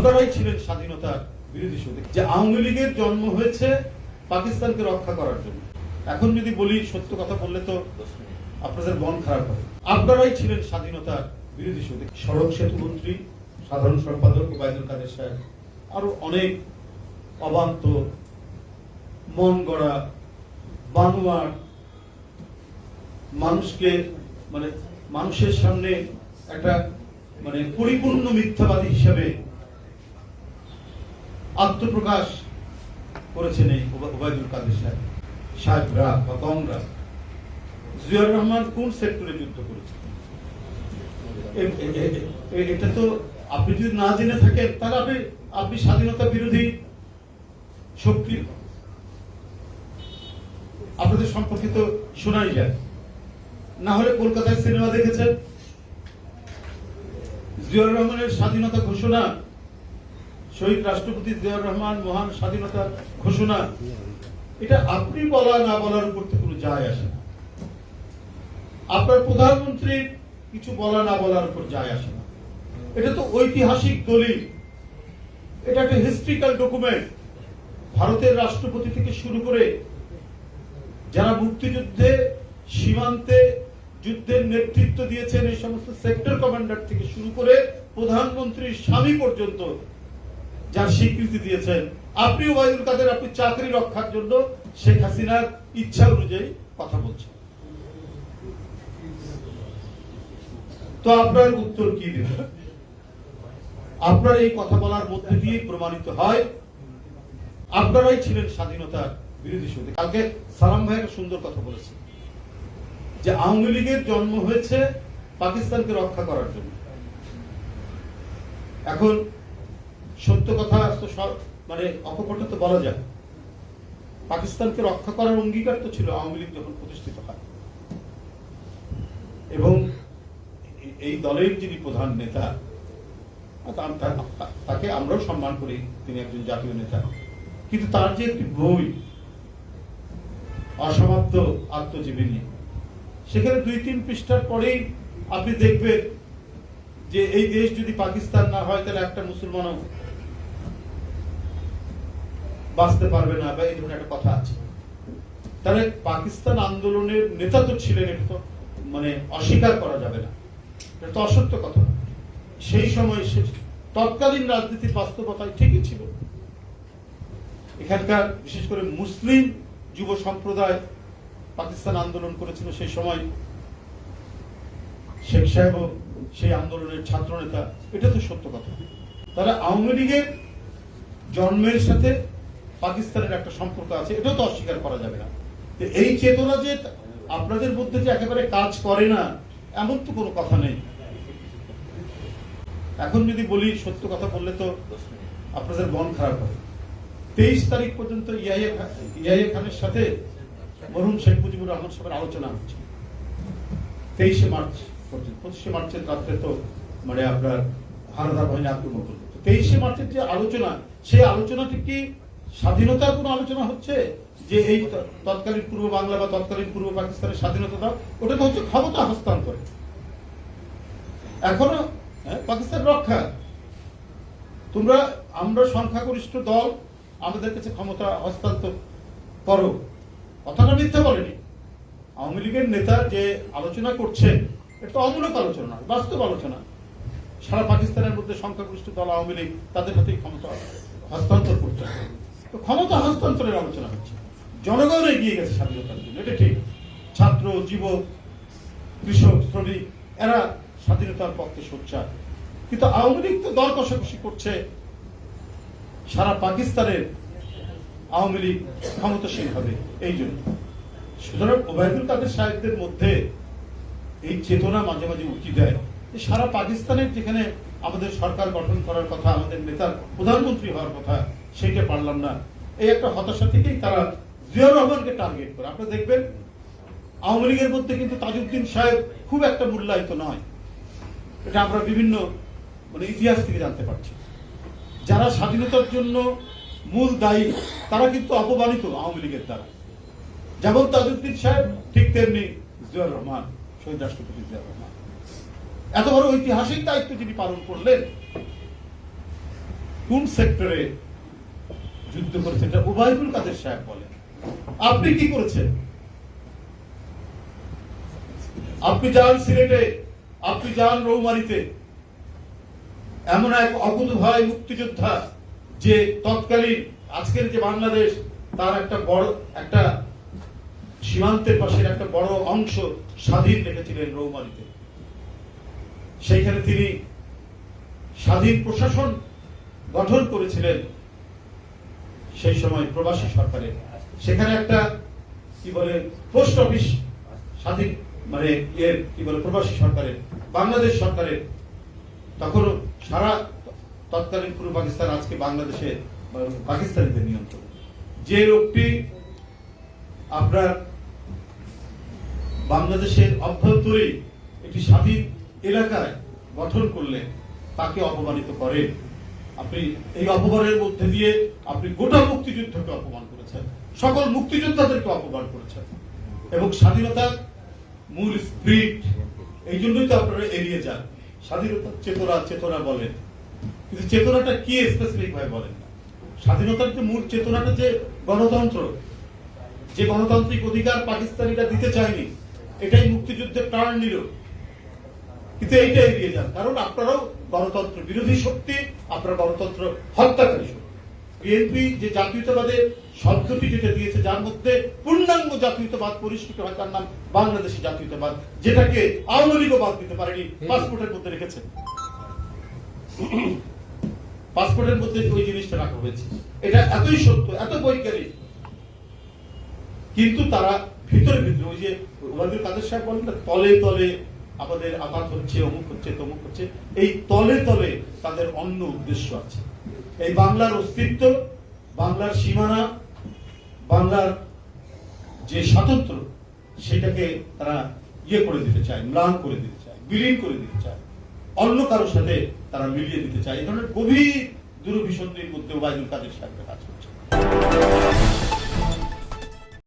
আপনারাই ছিলেন স্বাধীনতা বিরোধী শক্তি। যে আওয়ামী লীগের জন্ম হয়েছে পাকিস্তানকে রক্ষা করার জন্য। এখন যদি বলি সত্য কথা বললে তো আপনাদের মন খারাপ হবে। আপনারাই ছিলেন স্বাধীনতা বিরোধী শক্তি। সড়ক সেতু মন্ত্রী, সাধারণ সম্পাদক ওবায়দুল কাদের সাহেব, আরও অনেক অবান্ত, মন গড়া, বানোয়ার মানুষকে মানে মানুষের সামনে একটা মানে পরিপূর্ণ মিথ্যাবাদী হিসাবে আত্মপ্রকাশ করেছেন এই ওবায়দুল কাদের সাহেব, সাহেবরা বা কংরা জিয়াউর রহমান কোন সেক্টরে যুদ্ধ করেছেন? এটা তো আপনি যদি না জেনে থাকেন, তাহলে আপনি আপনি স্বাধীনতা বিরোধী শক্তি আপনাদের সম্পর্কে তো শোনাই যায়। না হলে কলকাতায় সিনেমা দেখেছেন? জিয়াউর রহমানের স্বাধীনতা ঘোষণা শহীদ রাষ্ট্রপতি জিয়াউর রহমান মহান স্বাধীনতা ঘোষণা। এটা আপনি বলা, না বলার উপর তো কোনো যায় আসে না। আপনার প্রধানমন্ত্রীর কিছু বলা, না বলার উপর যায় আসে না। এটা তো ঐতিহাসিক দলিল। এটা একটা হিস্ট্রিক্যাল ডকুমেন্ট। ভারতের রাষ্ট্রপতি থেকে শুরু করে যারা মুক্তিযুদ্ধে সীমান্তে যুদ্ধের নেতৃত্ব দিয়েছেন, এই সমস্ত সেক্টর কমান্ডার থেকে শুরু করে প্রধানমন্ত্রীর স্বামী পর্যন্ত যার স্বীকৃতি দিয়েছেন। আপনি ওবায়দুল কাদের আপনি চাকরি রক্ষার জন্য শেখ হাসিনার ইচ্ছা অনুযায়ী কথা বলছেন। তো আপনার উত্তর কি দেবেন আপনার এই কথা বলার মধ্যে দিয়ে প্রমাণিত হয়, আপনারাই ছিলেন স্বাধীনতা বিরোধী শক্তি। কালকে সালাম ভাই একটা সুন্দর কথা বলেছে যে আওয়ামী লীগের জন্ম হয়েছে পাকিস্তানকে রক্ষা করার জন্য। এখন সত্য কথা তো মানে অকপটে তো বলা যায়। পাকিস্তানকে রক্ষা করার অঙ্গীকার তো ছিল আওয়ামী লীগ যখন প্রতিষ্ঠিত হয়। এবং এই দলের যিনি প্রধান নেতা তাকে আমরাও সম্মান করি, তিনি একজন জাতীয় নেতা। কিন্তু তার যে একটি বই, অসমাপ্ত আত্মজীবনী, সেখানে দুই তিন পৃষ্ঠার পরেই আপনি দেখবেন যে এই দেশ যদি পাকিস্তান না হয়, তাহলে একটা মুসলমানও বাঁচতে পারবে না বা এই ধরনের একটা কথা আছে। তাহলে পাকিস্তান আন্দোলনের নেতা তো ছিলেন, এটা তো মানে অস্বীকার করা যাবে না। এটা তো অসত্য কথা। সেই সময় সে তৎকালীন রাজনীতির বাস্তবতায় ঠিকই ছিল। এখানকার বিশেষ করে মুসলিম যুব সম্প্রদায় পাকিস্তান আন্দোলন করেছিল সেই সময়। শেখ সাহেব সেই আন্দোলনের ছাত্র নেতা এটা তো সত্য কথা। তারা আওয়ামী লীগের জন্মের সাথে পাকিস্তানের একটা সম্পর্ক আছে, এটাও তো অস্বীকার করা যাবে না। এই চেতনা যে আপনাদের মধ্যে যে একেবারে কাজ করে না, এমন তো কোনো কথা নেই। এখন যদি বলি, সত্য কথা বললে তো আপনাদের মন খারাপ হবে। তেইশ তারিখ পর্যন্ত ইয়াহিয়া খানের সাথে শেখ মুজিবুর রহমান সাহেবের আলোচনা হচ্ছে। তেইশে মার্চ পর্যন্ত, পঁচিশে মার্চের রাত্রে তো মানে আপনার হানাদার বাহিনী আক্রমণ করল। তেইশে মার্চের যে আলোচনা, সেই আলোচনাটি কি স্বাধীনতার কোনো আলোচনা হচ্ছে যে এই তৎকালীন পূর্ব বাংলা বা তৎকালীন পূর্ব পাকিস্তানের স্বাধীনতা দাও ওটা তো হচ্ছে ক্ষমতা হস্তান্তর। এখনও হ্যাঁ, পাকিস্তান রক্ষা। তোমরা আমরা সংখ্যাগরিষ্ঠ দল আমাদের কাছে ক্ষমতা হস্তান্তর করো। কথাটা মিথ্যা বলেনি। আওয়ামী লীগের নেতা যে আলোচনা করছেন এটা অমূলক আলোচনা বাস্তব আলোচনা। সারা পাকিস্তানের মধ্যে সংখ্যাগরিষ্ঠ দল আওয়ামী লীগ তাদের হাতেই ক্ষমতা হস্তান্তর করতে হবে। তো ক্ষমতা হস্তান্তরের আলোচনা হচ্ছে। জনগণ এগিয়ে গেছে স্বাধীনতার জন্য, এটা ঠিক। ছাত্র, যুবক, কৃষক, শ্রমিক, এরা স্বাধীনতার পক্ষে সোচ্চার। কিন্তু আওয়ামী লীগ তো দর কষাকষি করছে। সারা পাকিস্তানের আওয়ামী লীগ ক্ষমতাসীন হবে, এই জন্য। সুতরাং ওবায়দুল কাদের সাহেবদের মধ্যে এই চেতনা মাঝে মাঝে উঠি দেয় যে সারা পাকিস্তানের যেখানে আমাদের সরকার গঠন করার কথা, আমাদের নেতার প্রধানমন্ত্রী হওয়ার কথা সেইটা পারলাম না। এই একটা হতাশা থেকেই তারা জিয়াউর রহমানকে টার্গেট করে। আপনারা দেখবেন, আওয়ামী লীগের মধ্যে কিন্তু তাজউদ্দিন সাহেব খুব একটা মূল্যায়িত নয়। এটা আমরা বিভিন্ন মানে ইতিহাস থেকে জানতে পারছি। যারা স্বাধীনতার জন্য মূল দায়ী, তারা কিন্তু অপমানিত আওয়ামী লীগের দ্বারা। যেমন তাজউদ্দিন সাহেব, ঠিক তেমনি জিয়াউর রহমান, শহীদ রাষ্ট্রপতি জিয়াউর রহমান। এত বড় ঐতিহাসিক দায়িত্ব যিনি পালন করলেন, কোন সেক্টরে যুদ্ধ করেছে, এটা উবায়দুল কাদের সাহেব বলেন আপনি কি করেছেন? আপনি যান সিলেটে, আপনি যান রৌমারিতে। এমন এক অকুত ভয় মুক্তিযোদ্ধা যে তৎকালীন আজকের যে বাংলাদেশ, তার একটা বড়, একটা সীমান্তের পাশের একটা বড় অংশ স্বাধীন রেখেছিলেন রৌমারিতে। সেইখানে তিনি স্বাধীন প্রশাসন গঠন করেছিলেন। সেই সময় প্রবাসী সরকারের সেখানে একটা, কি বলে, পোস্ট অফিস স্বাধীন মানে এর কি বলে, প্রবাসী সরকারের, বাংলাদেশ সরকারের। তখনও সারা তৎকালীন পূর্ব পাকিস্তান, আজকে বাংলাদেশে পাকিস্তানিদের নিয়ন্ত্রণ। যে লোকটি আপনার বাংলাদেশের অভ্যন্তরে একটি স্বাধীন এলাকায় গঠন করলেন, তাকে অপমানিত করেন আপনি এই অপমানের মধ্যে দিয়ে আপনি গোটা মুক্তিযুদ্ধকে অপমান করেছেন। সকল মুক্তিযোদ্ধাদেরকে অপমান করেছেন। এবং স্বাধীনতার মূল স্প্রিট এই জন্যই তো আপনারা এড়িয়ে যান। স্বাধীনতার চেতনা চেতনা বলেন। কিন্তু চেতনাটা কি স্পেসিফিক ভাবে বলেন স্বাধীনতার যে মূল চেতনাটা যে গণতন্ত্র, যে গণতান্ত্রিক অধিকার পাকিস্তানিরা দিতে চায়নি, এটাই মুক্তিযুদ্ধের প্রাণ নিল কিন্তু এইটা এড়িয়ে যান। কারণ আপনারাও গণতন্ত্র বিরোধী শক্তি, আপনারা গণতন্ত্র হত্যাকারী শক্তি। বিএনপি যে জাতীয়তাবাদের শব্দটি যেটা দিয়েছে, যার মধ্যে পূর্ণাঙ্গ জাতীয়তাবাদ পরিষ্কৃত হয়, তার নাম বাংলাদেশি জাতীয়তাবাদ, যেটাকে আওয়ামী লীগও বাদ দিতে পারেনি, পাসপোর্টের মধ্যে রেখেছে। পাসপোর্টের মধ্যে ওই জিনিসটা রাখা হয়েছে। এটা এতই সত্য, এত বৈজ্ঞানিক। কিন্তু তারা ভিতরে ভিতরে, ওই যে কাদের সাহেব বলেন তলে তলে আমাদের আঘাত হচ্ছে, অমুক হচ্ছে, তমুক হচ্ছে, এই তলে তলে তাদের অন্য উদ্দেশ্য আছে। এই বাংলার অস্তিত্ব, বাংলার সীমানা, বাংলার যে স্বাতন্ত্র, সেটাকে তারা ইয়ে করে দিতে চায়, ম্লান করে দিতে চায়, বিলীন করে দিতে চায়। অন্য কারোর সাথে তারা মিলিয়ে দিতে চায়। এই ধরনের গভীর দুরভিসন্ধির মধ্যে ওবায়দুল কাদের সাহেবের কাজ করছে